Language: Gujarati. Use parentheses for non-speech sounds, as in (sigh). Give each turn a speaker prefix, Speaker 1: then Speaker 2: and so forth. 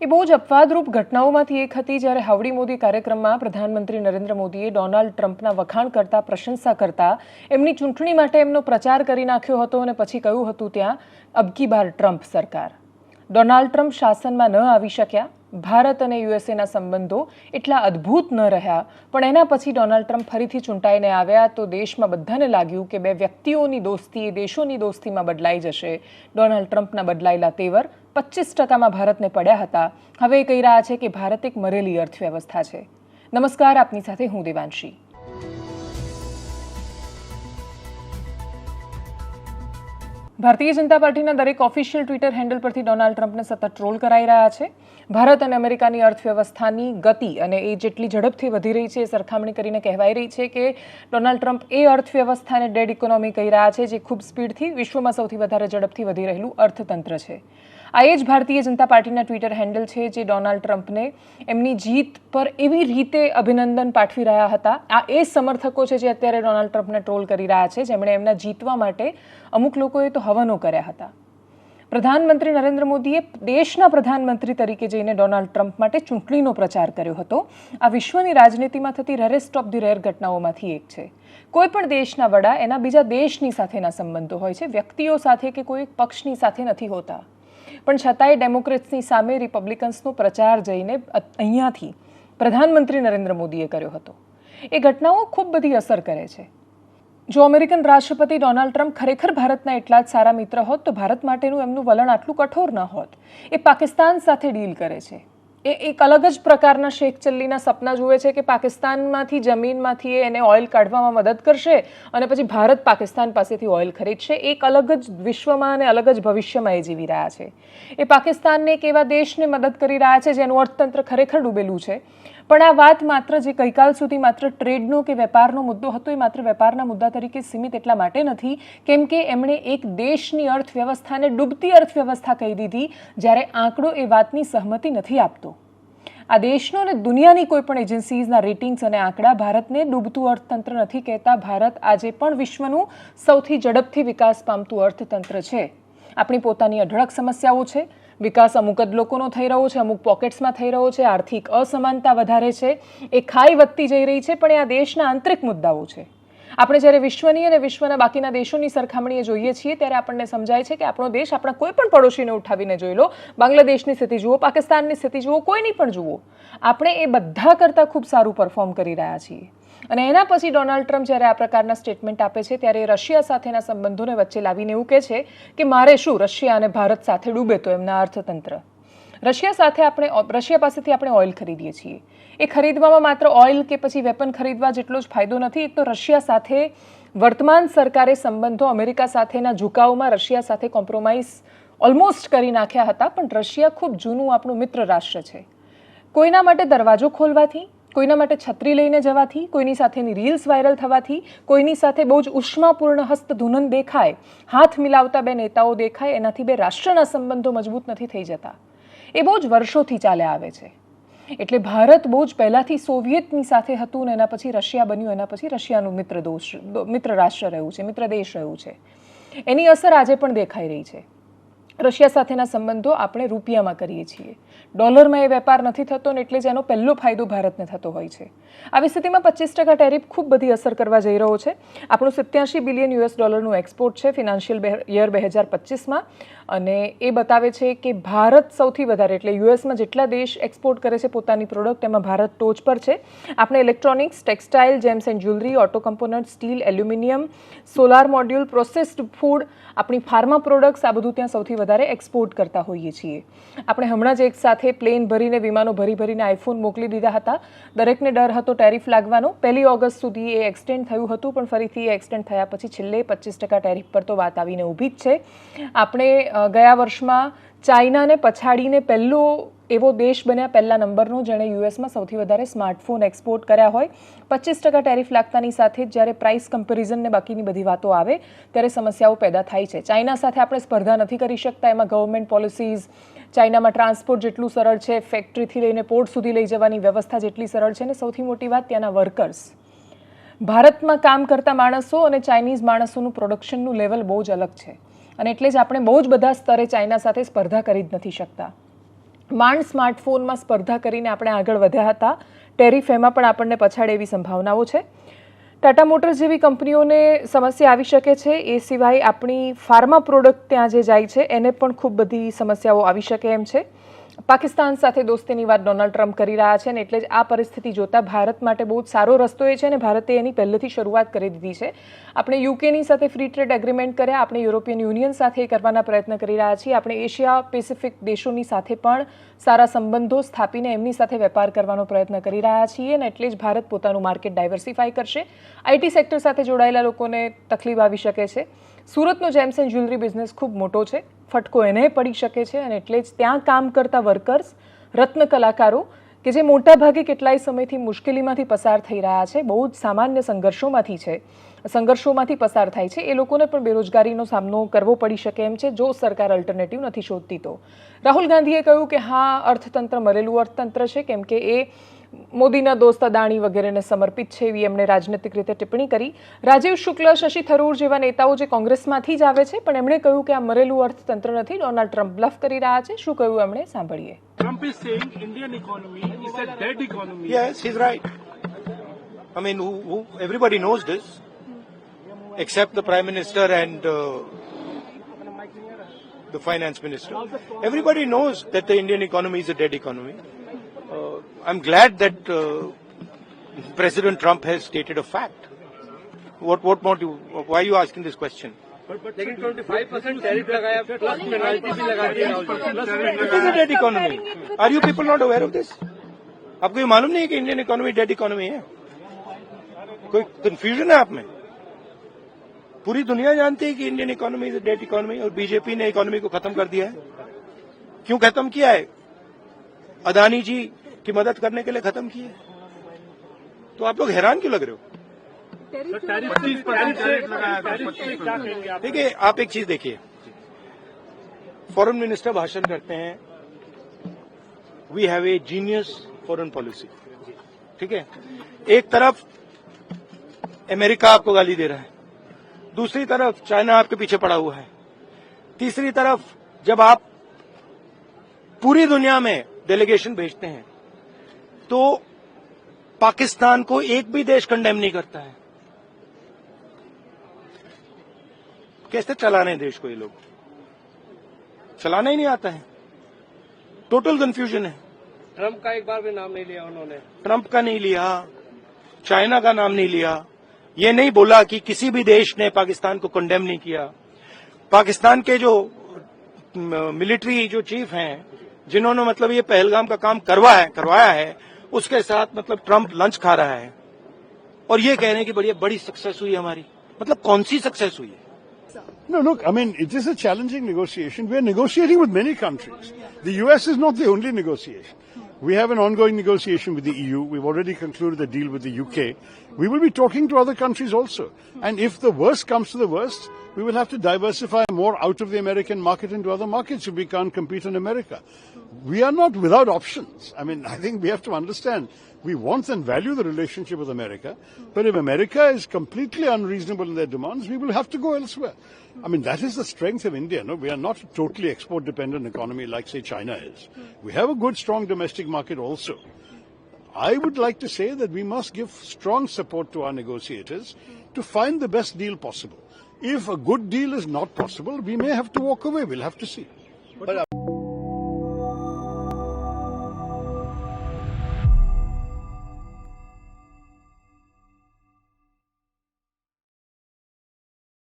Speaker 1: એ બહુ જ અપવાદરૂપ ઘટનાઓમાંથી એક હતી જ્યારે હાવડી મોદી કાર્યક્રમમાં પ્રધાનમંત્રી નરેન્દ્ર મોદીએ ડોનાલ્ડ ટ્રમ્પના વખાણ કરતા પ્રશંસા કરતા એમની ચૂંટણી માટે એમનો પ્રચાર કરી નાખ્યો હતો અને પછી કહ્યું હતું ત્યાં અબકી બાર ટ્રમ્પ સરકાર. ડોનાલ્ડ ટ્રમ્પ શાસનમાં ન આવી શક્યા. ભારત અને યુએસએના સંબંધો એટલા અદ્ભુત ન રહ્યા. પણ એના પછી ડોનાલ્ડ ટ્રમ્પ ફરીથી ચૂંટાઈને આવ્યા તો દેશમાં બધાને લાગ્યું કે બે વ્યક્તિઓની દોસ્તી એ દેશોની દોસ્તીમાં બદલાઈ જશે. ડોનાલ્ડ ટ્રમ્પના બદલાયેલા તેવર પચીસ ટકામાં ભારતને પડ્યા હતા. હવે એ કહી રહ્યા છે કે ભારત એક મરેલી અર્થવ્યવસ્થા છે. નમસ્કાર, આપની સાથે હું દેવાંશી. ભારતીય જનતા પાર્ટીના દરેક ઓફિશિયલ ટ્વિટર હેન્ડલ પરથી ડોનાલ્ડ ટ્રમ્પને સતત ટ્રોલ કરાઈ રહ્યા છે. ભારત અને અમેરિકાની અર્થવ્યવસ્થાની ગતિ અને એ જેટલી ઝડપથી વધી રહી છે એ સરખામણી કરીને કહેવાઈ રહી છે કે ડોનાલ્ડ ટ્રમ્પ એ અર્થવ્યવસ્થાને ડેડ ઇકોનોમી કહી રહ્યા છે, જે ખૂબ સ્પીડથી વિશ્વમાં સૌથી વધારે ઝડપથી વધી રહેલું અર્થતંત્ર છે. આ એ જ ભારતીય જનતા પાર્ટીના ટ્વિટર હેન્ડલ છે જે ડોનાલ્ડ ટ્રમ્પને એમની જીત પર એવી રીતે અભિનંદન પાઠવી રહ્યા હતા. આ એ સમર્થકો છે જે અત્યારે ડોનાલ્ડ ટ્રમ્પને ટ્રોલ કરી રહ્યા છે. જેમણે એમના જીતવા માટે અમુક લોકોએ તો હવનો કર્યા હતા. પ્રધાનમંત્રી નરેન્દ્ર મોદીએ દેશના પ્રધાનમંત્રી તરીકે જઈને ડોનાલ્ડ ટ્રમ્પ માટે ચૂંટણીનો પ્રચાર કર્યો હતો. આ વિશ્વની રાજનીતિમાં થતી રેરેસ્ટ ઓફ ધી રેર ઘટનાઓમાંથી એક છે. કોઈ પણ દેશના વડા એના બીજા દેશની સાથેના સંબંધો હોય છે. વ્યક્તિઓ સાથે કે કોઈ પક્ષની સાથે નથી હોતા. પણ છતાંય ડેમોક્રેટ્સની સામે રિપબ્લિકન્સનો પ્રચાર જઈને અહીંયાથી પ્રધાનમંત્રી નરેન્દ્ર મોદીએ કર્યો હતો. એ ઘટનાઓ ખૂબ બધી અસર કરે છે. જો અમેરિકન રાષ્ટ્રપતિ ડોનાલ્ડ ટ્રમ્પ ખરેખર ભારતના એટલા જ સારા મિત્ર હોત, તો ભારત માટેનું એમનું વલણ આટલું કઠોર ન હોત. એ પાકિસ્તાન સાથે ડીલ કરે છે. એ એક અલગ જ પ્રકારના શેખ ચલ્લીના સપના જુએ છે કે પાકિસ્તાનમાંથી, જમીનમાંથી એને ઓઇલ કાઢવામાં મદદ કરશે અને પછી ભારત પાકિસ્તાન પાસેથી ઓઇલ ખરીદશે. એક અલગ જ વિશ્વમાં અને અલગ જ ભવિષ્યમાં એ જીવી રહ્યા છે. એ પાકિસ્તાનને એક એવા દેશને મદદ કરી રહ્યા છે જેનું અર્થતંત્ર ખરેખર ડૂબેલું છે. પણ આ વાત માત્ર જે ગઈકાલ સુધી માત્ર ટ્રેડનો કે વેપારનો મુદ્દો હતો, એ માત્ર વેપારના મુદ્દા તરીકે સીમિત એટલા માટે નથી, કેમ કે એમણે એક દેશની અર્થવ્યવસ્થાને ડૂબતી અર્થવ્યવસ્થા કહી દીધી, જ્યારે આંકડો એ વાતની સહમતિ નથી આપતો. આ દેશનો અને દુનિયાની કોઈ પણ એજન્સીઝના રેટિંગ્સ અને આંકડા ભારતને ડૂબતું અર્થતંત્ર નથી કહેતા. ભારત આજે પણ વિશ્વનું સૌથી ઝડપથી વિકાસ પામતું અર્થતંત્ર છે. આપણી પોતાની અઢળક સમસ્યાઓ છે. વિકાસ અમુક જ લોકોનો થઈ રહ્યો છે, અમુક પોકેટ્સમાં થઈ રહ્યો છે, આર્થિક અસમાનતા વધારે છે, એ ખાઈ વધતી જઈ રહી છે, પણ એ આ દેશના આંતરિક મુદ્દાઓ છે. આપણે જ્યારે વિશ્વની અને વિશ્વના બાકીના દેશોની સરખામણીએ જોઈએ છીએ, ત્યારે આપણને સમજાય છે કે આપણો દેશ આપણા કોઈ પણ પડોશીને ઉઠાવીને જોઈ લો. બાંગ્લાદેશની સ્થિતિ જુઓ, પાકિસ્તાનની સ્થિતિ જુઓ, કોઈની પણ જુઓ. આપણે એ બધા કરતાં ખૂબ સારું પરફોર્મ કરી રહ્યા છીએ. અને એના પછી ડોનાલ્ડ ટ્રમ્પ જ્યારે આ પ્રકારના સ્ટેટમેન્ટ આપે છે, ત્યારે રશિયા સાથેના સંબંધોને વચ્ચે લાવીને એવું કહે છે કે મારે શું, રશિયા અને ભારત સાથે ડૂબે તો એમના અર્થતંત્ર. રશિયા સાથે આપણે રશિયા પાસેથી આપણે ઓઇલ ખરીદીએ છીએ. એ ખરીદવામાં માત્ર ઓઇલ કે પછી વેપન ખરીદવા જેટલો જ ફાયદો નથી, એક તો રશિયા સાથે વર્તમાન સરકારે સંબંધો અમેરિકા સાથેના ઝુકાવમાં રશિયા સાથે કોમ્પ્રોમાઇઝ ઓલમોસ્ટ કરી નાખ્યા હતા, પણ રશિયા ખૂબ જૂનું આપણું મિત્ર રાષ્ટ્ર છે. કોઈના માટે દરવાજો ખોલવાથી? કોઈના માટે છત્રી લઈને જવાથી, કોઈની સાથેની રીલ્સ વાયરલ થવાથી, કોઈની સાથે બહુ જ ઉષ્માપૂર્ણ હસ્ત ધૂનન દેખાય, હાથ મિલાવતા બે નેતાઓ દેખાય, એનાથી બે રાષ્ટ્રના સંબંધો મજબૂત નથી થઈ જતા. એ બહુ જ વર્ષોથી ચાલ્યા આવે છે. એટલે ભારત બહુ જ પહેલાંથી સોવિયતની સાથે હતું ને એના પછી રશિયા બન્યું, એના પછી રશિયાનું મિત્ર દોષ, મિત્ર રાષ્ટ્ર રહ્યું છે, મિત્ર દેશ રહ્યું છે. એની અસર આજે પણ દેખાઈ રહી છે. રશિયા સાથેના સંબંધો આપણે રૂપિયામાં કરીએ છીએ. ડોલરમાં એ વેપાર નથી થતો ને એટલે જ એનો પહેલો ફાયદો ભારતને થતો હોય છે. આવી સ્થિતિમાં પચીસ ટકા ટેરિફ ખૂબ બધી અસર કરવા જઈ રહ્યો છે. આપણું સિત્યાસી બિલિયન યુએસ ડોલરનું એક્સપોર્ટ છે ફિનાન્શિયલ યર બે હજાર પચીસમાં. અને એ બતાવે છે કે ભારત સૌથી વધારે, એટલે યુએસમાં જેટલા દેશ એક્સપોર્ટ કરે છે પોતાની પ્રોડક્ટ એમાં ભારત ટોચ પર છે. આપણે electronics, textile, gems and jewellery auto component, steel, aluminium, solar module, processed food, આપણી ફાર્મા પ્રોડક્ટ્સ, આ બધું ત્યાં સૌથી વધારે એક્સપોર્ટ કરતા હોઈએ છીએ. આપણે હમણાં જ એક સાથે પ્લેન ભરીને, વિમાનો ભરી ભરીને આઈફોન મોકલી દીધા હતા. દરેકને ડર હતો ટેરિફ લાગવાનો. પહેલી ઓગસ્ટ સુધી એ એક્સટેન્ડ થયું હતું, પણ ફરીથી એ એક્સટેન્ડ થયા પછી છેલ્લે પચીસ ટકા ટેરિફ પર તો વાત આવીને ઊભી જ છે. આપણે ગયા વર્ષમાં ચાઇનાને પછાડીને પહેલો એવો દેશ બન્યા પહેલા નંબરનો જેણે યુએસમાં સૌથી વધારે સ્માર્ટફોન એક્સપોર્ટ કર્યા હોય. પચીસ ટકા ટેરિફ લાગતાની સાથે જ્યારે પ્રાઇસ કમ્પેરિઝનને બાકીની બધી વાતો આવે, ત્યારે સમસ્યાઓ પેદા થાય છે. ચાઇના સાથે આપણે સ્પર્ધા નથી કરી શકતા. એમાં ગવર્મેન્ટ પોલિસીઝ ચાઇનામાં ટ્રાન્સપોર્ટ જેટલું સરળ છે ફેક્ટરીથી લઈને પોર્ટ સુધી લઈ જવાની વ્યવસ્થા જેટલી સરળ છે. અને સૌથી મોટી વાત ત્યાંના વર્કર્સ ભારતમાં કામ કરતા માણસો અને ચાઇનીઝ માણસોનું પ્રોડક્શનનું લેવલ બહુ જ અલગ છે. અને એટલે જ આપણે બહુ જ બધા સ્તરે ચાઇના સાથે સ્પર્ધા કરી જ નથી શકતા. માંડ સ્માર્ટફોનમાં સ્પર્ધા કરીને આપણે આગળ વધ્યા હતા. ટેરિફ એમાં પણ આપણને પછાડે એવી સંભાવનાઓ છે. ટાટા મોટર્સ જેવી કંપનીઓને સમસ્યા આવી શકે છે. એ સિવાય આપણી ફાર્મા પ્રોડક્ટ ત્યાં જે જાય છે, એને પણ ખૂબ બધી સમસ્યાઓ આવી શકે એમ છે. પાકિસ્તાન સાથે દોસ્તીની વાત ડોનાલ્ડ ટ્રમ્પ કરી રહ્યા છે અને એટલે જ આ પરિસ્થિતિ જોતા ભારત માટે બહુ જ સારો રસ્તો એ છે અને ભારતે એની પહેલેથી શરૂઆત કરી દીધી છે. આપણે યુકેની સાથે ફ્રી ટ્રેડ એગ્રીમેન્ટ કર્યા, આપણે યુરોપિયન યુનિયન સાથે કરવાના પ્રયત્ન કરી રહ્યા છીએ, આપણે એશિયા પેસિફિક દેશોની સાથે પણ સારા સંબંધો સ્થાપીને એમની સાથે વેપાર કરવાનો પ્રયત્ન કરી રહ્યા છીએ અને એટલે જ ભારત પોતાનું માર્કેટ ડાયવર્સિફાય કરશે. આઈટી સેક્ટર સાથે જોડાયેલા લોકોને તકલીફ આવી શકે છે. સુરતનો જેમ્સ એન્ડ જ્વેલરી બિઝનેસ ખૂબ મોટો છે. ફટકો એને પડી શકે છે અને એટલે જ ત્યાં કામ કરતા વર્કર્સ રત્ન કલાકારો, કે જે મોટા ભાગે કેટલાય સમયથી મુશ્કેલીમાંથી પસાર થઈ રહ્યા છે, બહુ જ સામાન્ય સંઘર્ષોમાંથી છે. સંઘર્ષોમાંથી પસાર થાય છે. એ લોકોને પણ બેરોજગારીનો સામનો કરવો પડી શકે એમ છે, જો સરકાર અલ્ટરનેટિવ નથી શોધતી તો. રાહુલ ગાંધીએ કહ્યું કે હા, અર્થતંત્ર મરેલું અર્થતંત્ર છે, કેમ કે એ મોદીના દોસ્ત અદાણી વગેરેને સમર્પિત છે એવી એમણે રાજનૈતિક રીતે ટિપ્પણી કરી રાજીવ શુક્લ શશી થરૂર જેવા નેતાઓ જે કોંગ્રેસમાંથી જ આવે છે પણ એમણે કહ્યું કે આ મરેલું અર્થતંત્ર નથી ડોનાલ્ડ ટ્રમ્પ બ્લફ કરી રહ્યા છે શું કહ્યું એમણે સાંભળીએ
Speaker 2: Trump is saying Indian economy is a dead economy.
Speaker 3: Yes, he's right. I mean, who, who, everybody knows this, except the Prime Minister and uh, the Finance Minister. Everybody knows that the Indian economy is a dead economy. Uh, I'm glad that uh, President Trump has stated a fact. What, what more do you, why are you asking this question?
Speaker 4: लेकिन 25 परसेंट टैरिफ लगाया प्लस पेनाल्टी भी लगा दी Rahul ji
Speaker 3: It is a dead economy. Are you people not aware of this? आपको ये मालूम नहीं है कि इंडियन इकोनॉमी डेड इकोनॉमी है कोई कंफ्यूजन है आप में पूरी दुनिया जानती है कि Indian economy is dead economy और बीजेपी ने इकोनॉमी को खत्म कर दिया है क्यों खत्म किया है अदानी जी की मदद करने के लिए खत्म है तो आप लोग हैरान क्यों लग रहे हो?
Speaker 2: तो टैरिफ तीस परसेंट टैरिफ लगाया था पच्चीस क्या कहेंगे आप?
Speaker 3: देखिए आप एक चीज़ देखिए। फॉरेन मिनिस्टर भाषण करते हैं। We have a genius foreign policy ठीक है? एक तरफ़ अमेरिका आपको गाली दे रहा है। दूसरी तरफ़ चाइना आपके पीछे पड़ा हुआ है। तीसरी तरफ़ जब आप पूरी दुनिया में डेलीगेशन भेजते हैं तो पाकिस्तान को एक भी देश कंडेम नहीं करता है। कैसे चलाने हैं देश को ये लोग? चलाना ही नहीं आता है। टोटल कंफ्यूजन है।
Speaker 4: ट्रंप का एक बार भी नाम नहीं लिया उन्होंने।
Speaker 3: ट्रंप का नहीं लिया चाइना का नाम नहीं लिया। ये नहीं बोला कि किसी भी देश ने पाकिस्तान को कंडेम नहीं किया। पाकिस्तान के जो मिलिट्री जो चीफ हैं जिन्होंने मतलब ये पहलगाम का काम करवा है करवाया है उसके साथ मतलब ट्रंप लंच खा रहा है और ये कह रहे हैं कि बढ़िया बड़ी सक्सेस हुई हमारी मतलब कौन सी सक्सेस हुई है
Speaker 5: No, look, I mean, it is a challenging negotiation. We are negotiating with many countries. The US is not the only negotiation. We have an ongoing negotiation with the EU. We've already concluded a deal with the UK. We will be talking to other countries also. And if the worst comes to the worst, we will have to diversify more out of the American market into other markets if we can't compete in America. We are not without options. I mean, (laughs) I think we have to understand we want and value the relationship with America, but if America is completely unreasonable in their demands, we will have to go elsewhere. I mean, that is the strength of India. No, we are not a totally export dependent economy like, say, China is. We have a good, strong domestic market also. I would like to say that we must give strong support to our negotiators to find the best deal possible. If a good deal is not possible, we may have to walk away. We'll have to see.
Speaker 6: पर